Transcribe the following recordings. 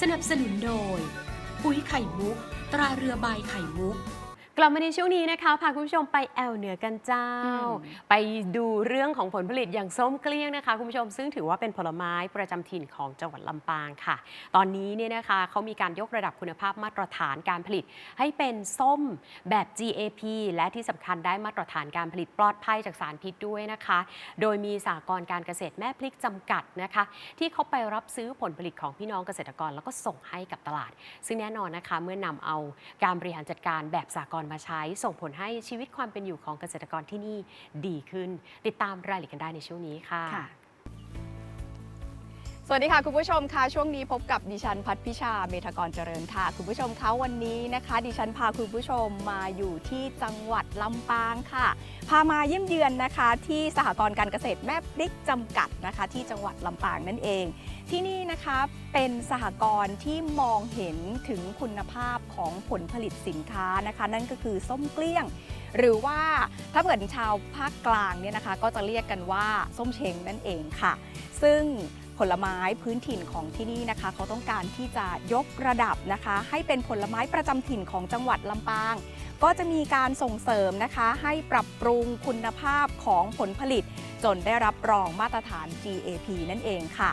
สนับสนุนโดย ปุ๋ยไข่มุก ตราเรือใบไข่มุก กลับมาในช่วงนี้นะคะพาคุณผู้ชมไปแอวเหนือกันเจ้าอืมไปดูเรื่องของผลผลิตอย่างส้มเกลี้ยงนะคะคุณผู้ชมซึ่งถือว่าเป็นผลไม้ประจำถิ่นของจังหวัดลำปางค่ะ ตอนนี้เนี่ยนะคะเขามีการยกระดับคุณภาพมาตรฐานการผลิต ให้เป็นส้มแบบ GAP และที่สำคัญได้มาตรฐานการผลิตปลอดภัยจากสารพิษด้วยนะคะ โดยมีสหกรณ์การเกษตรแม่พริกจำกัดนะคะ ที่เขาไปรับซื้อผลผลิตของพี่น้องเกษตรกร แล้วก็ส่งให้กับตลาด ซึ่งแน่นอนนะคะเมื่อนำเอาการบริหารจัดการแบบสากลมาใช้ ส่งผลให้ชีวิตความเป็นอยู่ของเกษตรกรที่นี่ดีขึ้น ติดตามรายละเอียดกันได้ในช่วงนี้ค่ะค่ะ สวัสดีค่ะ คุณผู้ชมค่ะช่วงนี้พบกับดิฉันพัฒพิชาเมธกรเจริญค่ะ คุณผู้ชมคะวันนี้นะคะ ดิฉันพาคุณผู้ชมมาอยู่ที่จังหวัดลำปางค่ะ พามาเยี่ยมเยือนนะคะ ที่สหกรณ์การเกษตรแม่พริกจำกัดนะคะ ที่จังหวัดลำปางนั่นเอง ที่นี่นะคะเป็นสหกรณ์ที่มองเห็นถึงคุณภาพของผลผลิตสินค้านะคะ นั่นก็คือส้มเกลี้ยงหรือว่าถ้าเกิดชาวภาคกลางเนี่ยนะคะ ก็จะเรียกกันว่าส้มเชงนั่นเองค่ะ ซึ่ง ผลไม้พื้นถิ่นของที่นี่นะคะ เขาต้องการที่จะยกระดับนะคะ ให้เป็นผลไม้ประจำถิ่นของจังหวัดลำปาง ก็จะมีการส่งเสริมนะคะ ให้ปรับปรุงคุณภาพของผลผลิต จนได้รับรองมาตรฐาน GAP นั่นเองค่ะ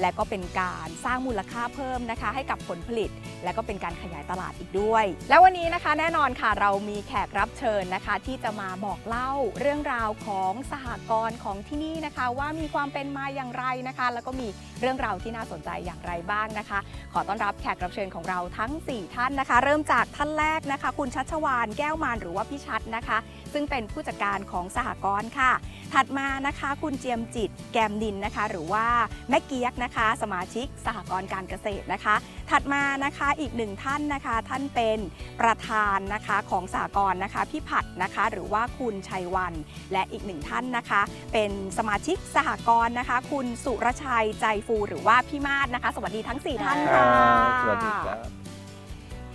และก็เป็นการสร้างมูลค่าเพิ่มนะคะ ให้กับผลผลิต และก็เป็นการขยายตลาดอีกด้วย แล้ววันนี้นะคะแน่นอนค่ะเรามีแขกรับเชิญนะคะ ที่จะมาบอกเล่าเรื่องราวของสหกรณ์ของที่นี่นะคะ ว่ามีความเป็นมาอย่างไรนะคะ แล้วก็มีเรื่องราวที่น่าสนใจอย่างไรบ้างนะคะ ขอต้อนรับแขกรับเชิญของเราทั้ง 4 ท่านนะคะ เริ่มจากท่านแรกนะคะ คุณชัชวานแก้วมานหรือว่าพี่ชัดนะคะ ซึ่งเป็นผู้จัดการของสหกรณ์ค่ะ ถัดมานะคะ คุณเจียมจิตแกมนินนะคะ หรือว่าแม่เกียกนะคะ สมาชิกสหกรณ์การเกษตรนะคะ ถัดมานะคะอีกหนึ่งท่านนะคะ ท่านเป็นประธานนะคะของสหกรณ์นะคะพี่ผัดนะคะ หรือว่าคุณชัยวัน และอีกหนึ่งท่านนะคะ เป็นสมาชิกสหกรณ์นะคะ คุณสุรชัยใจฟูหรือว่าพี่มาศนะคะ สวัสดีทั้ง 4 ท่านครัค่ะบสวัสดีครับ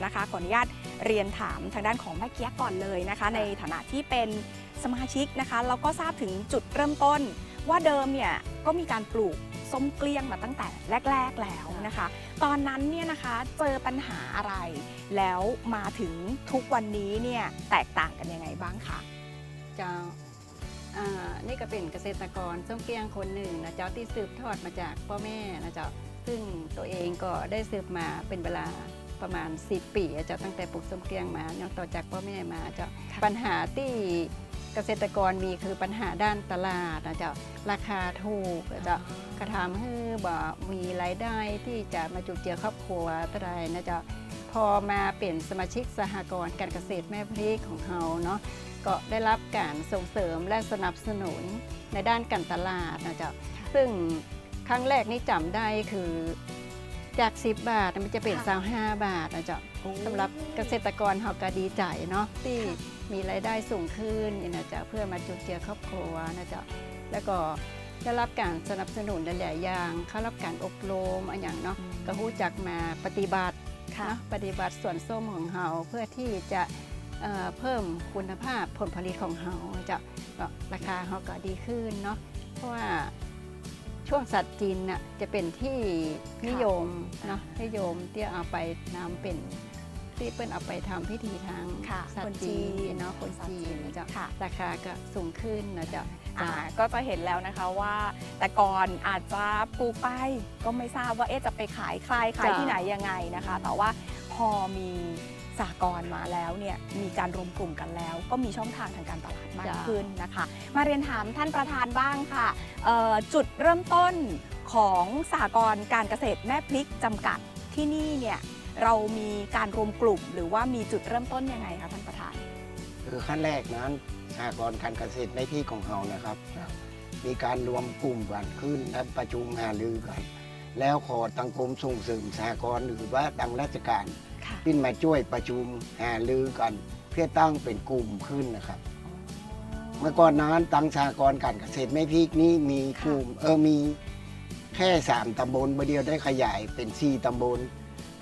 นะคะขออนุญาตเรียนถามทางด้านของแม่เกียกก่อนเลยนะคะ ในฐานะที่เป็นสมาชิกนะคะ เราก็ทราบถึงจุดเริ่มต้นว่าเดิมเนี่ยก็มีการปลูก ส้มเกลี้ยงมาตั้งแต่แรก ๆแล้วนะคะ ตอนนั้นเนี่ยนะคะเจอปัญหาอะไร แล้วมาถึงทุกวันนี้เนี่ยแตกต่างกันยังไงบ้างคะเจ้าอ่านี่ก็เป็นเกษตรกรส้มเกลี้ยงคนหนึ่งนะเจ้าที่สืบทอดมาจากพ่อแม่นะเจ้าซึ่งตัวเองก็ได้สืบมาเป็นเวลาประมาณ 10 ปีอะเจ้าตั้งแต่ปลูกส้มเกลี้ยงมายังต่อจากพ่อแม่มาเจ้าค่ะปัญหาที่ เกษตรกรมีคือปัญหาด้านตลาดนะเจ้าราคาถูกนะเจ้ากระทำให้บ่มีรายได้ที่จะมาจุนเจือครอบครัวเท่าใดนะจ๊ะพอมาเป็นสมาชิกสหกรณ์การเกษตรแม่พริกของเราเนาะก็ได้รับการส่งเสริมและสนับสนุนในด้านการตลาดนะจ๊ะซึ่งครั้งแรกนี่จำได้คือจาก 10 บาทมันจะเป็น25บาทนะจ๊ะสำหรับเกษตรกรเราก็ดีใจเนาะที่ มีรายได้สูงขึ้นนี่นะจ๊ะเพื่อมาจุนเจือครอบครัวนะจ๊ะแล้วก็ได้รับการสนับสนุนหลายๆอย่างเข้ารับการอบรมอันอย่างเนาะก็รู้จักมาปฏิบัติค่ะเนาะปฏิบัติส่วนส้มของเราเพื่อที่จะเอ่อเพิ่มคุณภาพผลผลิตของเราจะก็ราคาเราก็ดีขึ้นเนาะเพราะว่าช่วงสัตว์จีนน่ะจะเป็นที่นิยมเนาะนิยมที่เอาไปนำเป็น ที่เปิ้นเอาไปทำพิธีทางค่ะสัตคนว์จีจีนนเนาะคนสัตว์จีจีนนนะจ๊ะค่ะราคาก็สูงขึ้นนะจ๊ะอ่าก็จะเห็นแล้วนะคะว่า แต่ก่อนอาจจะปลูกไปก็ไม่ทราบว่าเอ๊ะจะไปขายใครขายจ้ะที่ไหนยังไงนะคะ แต่ว่าพอมีสากลมาแล้วเนี่ยมีการรวมกลุ่มกันแล้ว ก็มีช่องทางทางการตลาดมากจ้ะขึ้นนะคะ มาเรียนถามท่านประธานบ้างค่ะเอ่อจุดเริ่มต้นของสหกรณ์การเกษตรแม่พริกจำกัดที่นี่เนี่ย เรามีการรวมกลุ่ม หรือว่ามีจุดเริ่มต้นยังไงคะท่านประธาน คือขั้นแรกนั้นสหกรณ์การเกษตรในที่ของเรานะครับ มีการรวมกลุ่มกันขึ้นและประชุมหารือกัน แล้วขอตังกรมส่งเสริมสหกรณ์หรือว่าตังราชการค่ะ ขึ้นมาช่วยประชุมหารือกัน เพื่อตั้งเป็นกลุ่มขึ้นนะครับ เมื่อก่อนนั้นตังสหกรณ์การเกษตรไม่พีกนี้มีกลุ่มเออมีแค่สามตำบลเมื่อเดียวได้ขยายเป็นสี่ตำบล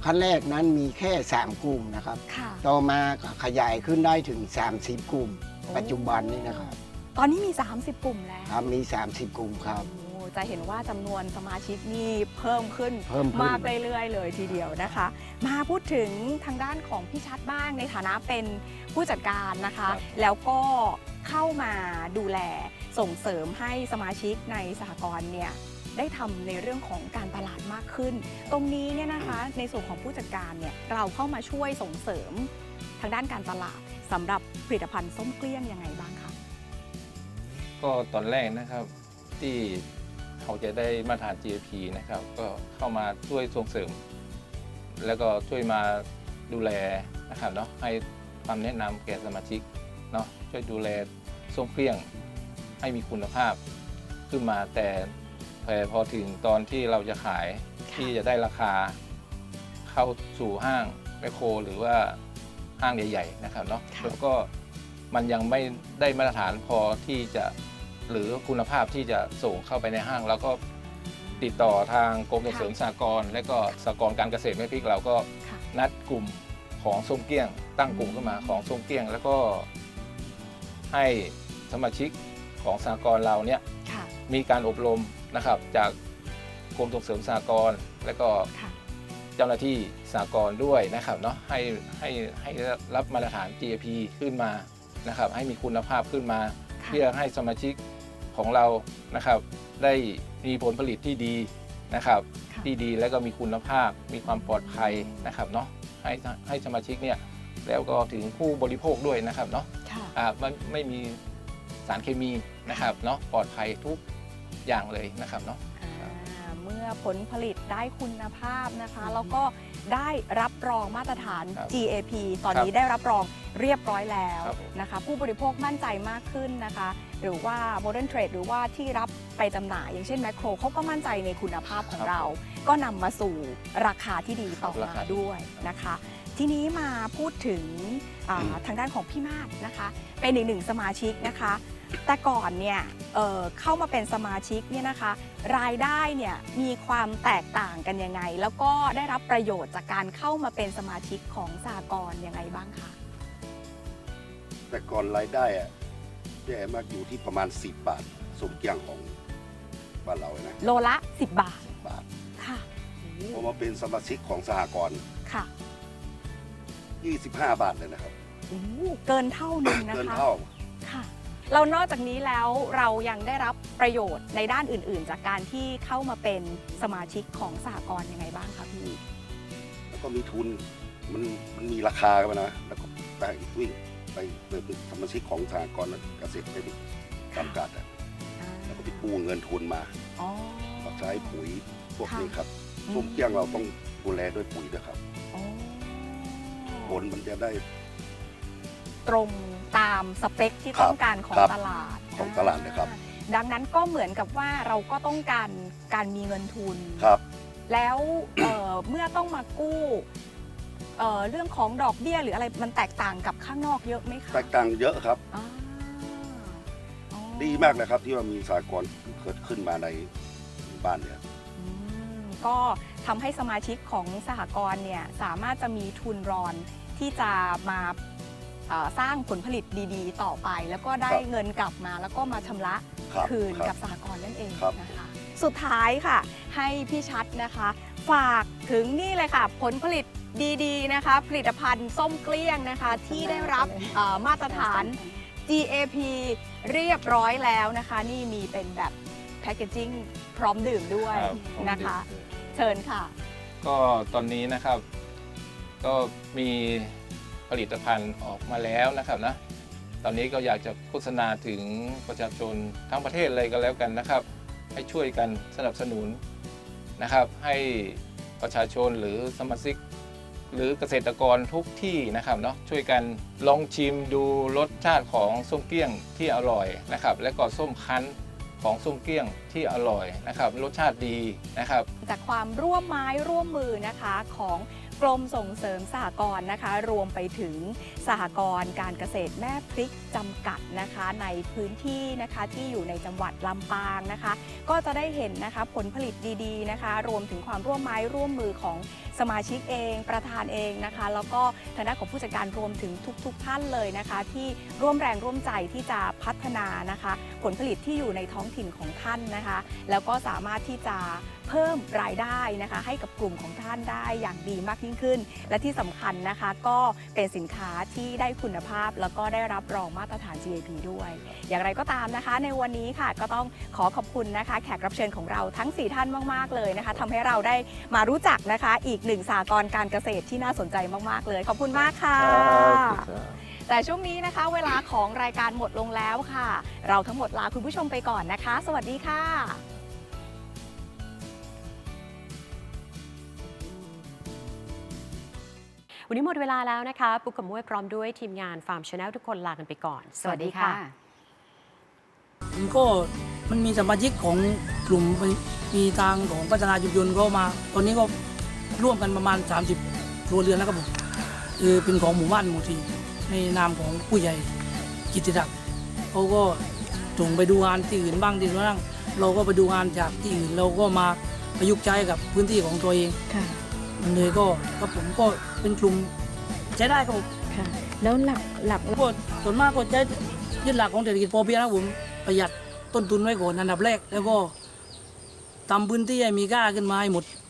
ขั้นแรกนั้นมีแค่สามกลุ่มนะครับ ค่ะ ต่อมาก็ขยายขึ้นได้ถึง 30 กลุ่ม ปัจจุบันนี้นะครับตอนนี้มี 30 กลุ่มแล้วครับมี 30 กลุ่มครับ โอ้จะเห็นว่าจำนวนสมาชิกนี่เพิ่มขึ้นเพิ่มขึ้น มากเรื่อยๆเลยทีเดียวนะคะ มาพูดถึงทางด้านของพี่ชัดบ้างในฐานะเป็นผู้จัดการนะคะครับแล้วก็เข้ามาดูแลส่งเสริมให้สมาชิกในสหกรณ์เนี่ย ได้ทำในเรื่องของการตลาดมากขึ้น ตรงนี้เนี่ยนะคะในส่วนของผู้จัดการเนี่ยเราเข้ามาช่วยส่งเสริมทางด้านการตลาดสำหรับผลิตภัณฑ์ส้มเกลี้ยงยังไงบ้างคะ ก็ตอนแรกนะครับที่เขาจะได้มาตรฐาน GAP นะครับ ก็เข้ามาช่วยส่งเสริม แล้วก็ช่วยมาดูแลนะครับเนาะให้ความแนะนำแก่สมาชิกเนาะช่วยดูแลส้มเกลี้ยงให้มีคุณภาพขึ้นมาแต่ แต่พอถึงตอนที่เราจะขายที่จะได้ราคา เข้าสู่ห้างแมคโคร หรือว่าห้างใหญ่ ๆ นะครับเนาะค่ะ แล้วก็มันยังไม่ได้มาตรฐานพอที่จะหรือคุณภาพที่จะส่งเข้าไปในห้าง แล้วก็ติดต่อทางกรมส่งเสริมสหกรณ์และก็สหกรณ์การเกษตรแม่พริกเราก็ ค่ะ นัดกลุ่มของส้มเกลี้ยง ตั้งกลุ่มขึ้นมาของส้มเกลี้ยง แล้วก็ให้สมาชิกของสหกรณ์เราเนี่ยค่ะ มีการอบรม นะครับ จากกรมส่งเสริมสหกรณ์และก็ค่ะเจ้าหน้าที่สหกรณ์ด้วยนะครับเนาะให้ให้ให้รับมาตรฐาน GAP ขึ้นมานะครับ ให้มีคุณภาพขึ้นมา ค่ะเพื่อให้สมาชิกของเรานะครับ ได้มีผลผลิตที่ดีนะครับ ค่ะที่ดีและก็มีคุณภาพมีความปลอดภัยนะครับเนาะให้ให้สมาชิกเนี่ยแล้วก็ถึงผู้บริโภคด้วยนะครับเนาะ ค่ะ อ่าไม่ไม่มีสารเคมีนะครับเนาะปลอดภัยทุก อย่างเลยนะครับเนาะ อ่าเมื่อผลผลิตได้คุณภาพนะคะ แล้วก็ได้รับรองมาตรฐาน ครับ GAP ตอนครับนี้ได้รับรองเรียบร้อยแล้วครับผมนะคะ ผู้บริโภคมั่นใจมากขึ้นนะคะ หรือว่า Modern Trade หรือว่าที่รับไปจำหน่าย อย่างเช่นแมคโครเขาก็มั่นใจในคุณภาพของเรา ก็นำมาสู่ราคาที่ดีต่อรามาคาดีด้วยนะคะ ทีนี้มาพูดถึงอ่าทางด้านของพี่มาศนะคะ เป็นอีกหนึ่งสมาชิกนะคะ แต่ก่อนเนี่ยเอ่อเข้ามาเป็นสมาชิกเนี่ยนะคะ รายได้เนี่ยมีความแตกต่างกันยังไง แล้วก็ได้รับประโยชน์จากการเข้ามาเป็นสมาชิกของสากลยังไงบ้างคะแต่ก่อนรายได้อะแย่มากอยู่ที่ประมาณ 10 บาทสมเกียงของบ้านเรานะโลละ 10 บาท10บาทค่ะพอมาเป็นสมาชิกของสหกรณ์ค่ะ 25 บาทเลยนะครับโอ้โหเกินเท่าหนึงนะเกินคะเท่าค่ะ เรานอกจากนี้แล้วเรายังได้รับประโยชน์ในด้านอื่น ๆ จากการที่เข้ามาเป็นสมาชิกของสหกรณ์ยังไงบ้างคะพี่แล้วก็มีทุนมันมันมีราคากันนะแล้วก็ไปวิ่งไปเป็นสมาชิกของสหกรณ์เกษตรไม่ได้จำกัดอะแล้วก็ไปกู้เงินทุนมาอ๋อมาใช้ปุ๋ยพวกค่ะนี้ครับอืมสมเกียงเราต้องดูแลด้วยปุ๋ยด้วยครับอ๋อผลมันจะได้ ตรงตามสเปคที่ครับต้องการของครับตลาดของตลาดนะครับอ่าดังนั้นก็เหมือนกับว่าเราก็ต้องการการมีเงินทุนครับ แล้วเอ่อเมื่อต้องมากู้เอ่อเรื่องของดอกเบี้ยหรืออะไรมันแตกต่างกับข้างนอกเยอะไหมคะแตกต่างเยอะครับอ่าอ๋อดีมากเลยครับ ที่ว่ามีสากลเกิดขึ้นมาในบ้านเนี่ยอืมก็ทำให้สมาชิกของสหกรณ์เนี่ยสามารถจะมีทุนรอนที่จะมาเอ่อ สร้างผลผลิตดีๆ ต่อไป แล้วก็ได้ครับเงินกลับมาแล้วก็มาชำระครับคืนคกัรับบสหกรณ์นั่นเองครับ นะคะ สุดท้ายค่ะ ให้พี่ชัดนะคะ ฝากถึงนี่เลยค่ะ ผลผลิตดีๆนะคะ ผลิตภัณฑ์ส้มเกลี้ยงนะคะ ที่ได้รับเอ่อมาตรฐาน GAP เรียบร้อยแล้วนะคะ นี่มีเป็นแบบแพคเกจิ้งพร้อมดื่มด้วยครับผมนะคะ เชิญค่ะ ก็ตอนนี้นะครับ ก็มี ผลิตภัณฑ์ออกมาแล้วนะครับนะตอนนี้ก็อยากจะโฆษณาถึงประชาชนทั้งประเทศเลยก็แล้วกันนะครับ ให้ช่วยกันสนับสนุนนะครับ ให้ประชาชนหรือสมาชิก หรือเกษตรกรทุกที่นะครับเนาะช่วยกันลองชิมดูรสชาติของส้มเกี้ยงที่อร่อยนะครับ และก็ส้มคั้นของส้มเกี้ยงที่อร่อยนะครับรสชาติดีนะครับ จากความร่วมไม้ร่วมมือนะคะของกรมส่งเสริมสหกรณ์นะคะ รวมไปถึงสหกรณ์การเกษตรแม่พริกจำกัดนะคะ ในพื้นที่นะคะที่อยู่ในจังหวัดลำปางนะคะ ก็จะได้เห็นนะคะผลผลิตดีๆนะคะ รวมถึงความร่วมไม้ร่วมมือของสมาชิกเอง ประธานเองนะคะ แล้วก็ทางด้านของผู้จัดการรวมถึงทุก ๆ ท่านเลยนะคะ ที่ร่วมแรงร่วมใจที่จะพัฒนานะคะ ผลผลิตที่อยู่ในท้องถิ่นของท่านนะคะ แล้วก็สามารถที่จะเพิ่มรายได้นะคะ ให้กับกลุ่มของท่านได้อย่างดีมากยิ่งขึ้น และที่สำคัญนะคะก็เป็นสินค้าที่ได้คุณภาพ แล้วก็ได้รับรองมาตรฐาน GAP ด้วย อย่างไรก็ตามนะคะ ในวันนี้ค่ะก็ต้องขอขอบคุณนะคะ แขกรับเชิญของเราทั้ง 4 ท่านมาก ๆ เลยนะคะทำให้เราได้มารู้จักนะคะ อีกหนึ่งสากรการเกษตรที่น่าสนใจมาก ๆ เลย ขอบคุณมากค่ะ แต่ช่วงนี้นะคะ เวลาของรายการหมดลงแล้วค่ะ เราทั้งหมดลาคุณผู้ชมไปก่อนนะคะ สวัสดีค่ะวันนี้หมดเวลาแล้วนะคะปุกกับมุ้ยพร้อมด้วยทีมงานฟาร์มชาแนลทุกคนลากันไปก่อน สวัสดีค่ะผมก็มันมีสมาชิกของกลุ่มมีทางของพัฒนาชุมชนก็มา ตอนนี้ก็ร่วมกันประมาณ 30ครัวเรือนแล้วครับผมคือเป็นของหมู่บ้านหมู่ที ในนามของผู้ใหญ่กิตติศักดิ์เขาก็ส่งไปดูงานที่อื่นบ้างที่บ้างเราก็ไปดูงานจากที่อื่นเราก็มาประยุกต์ใช้กับพื้นที่ของตัวเองค่ะมันเลยก็ครับผมก็เป็นกลุ่มใช้ได้ครับผมค่ะ แล้วหลักหลักก็ส่วนมากก็จะยึดหลักของเศรษฐกิจพอเพียงนะครับผมประหยัดต้นทุนไว้ก่อนอันดับแรก แล้วก็ทำพื้นที่ให้มีค่าขึ้นมาให้หมด